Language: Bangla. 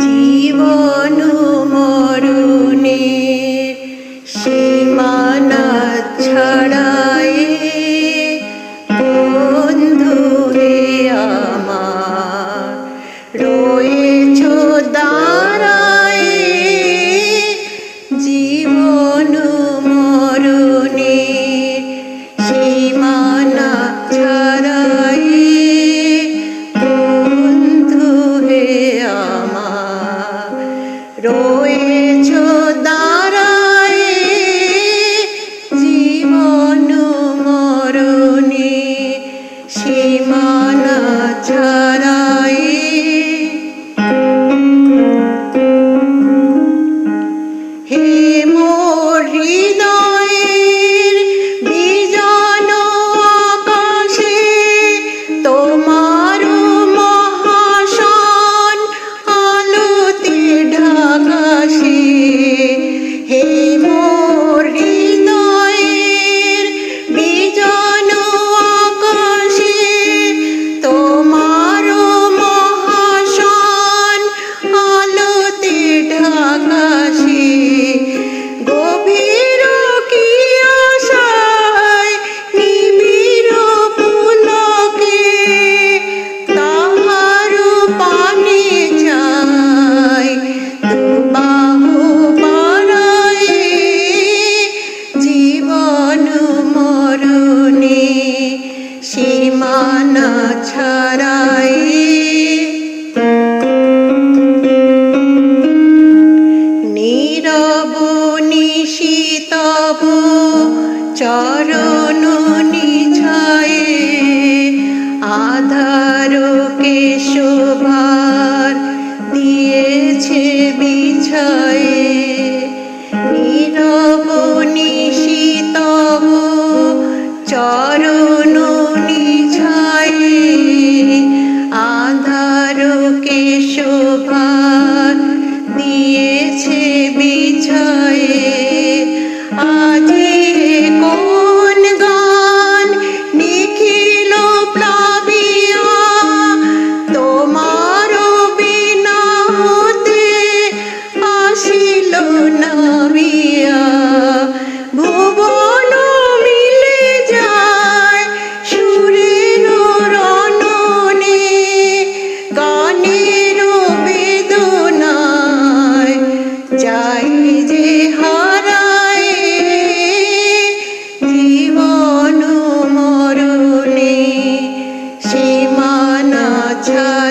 জীবন মরণের সীমানা ছাড়াই বন্ধু হে আমার। রয়েছ দাঁড়ায় জীবন রয়েছ দাঁড়ায় না ছাড়াই। নীরব নিশিতব চরণ নিছায়ে আধার কেশোভার দিয়েছে বিছায়ে। নীরব time.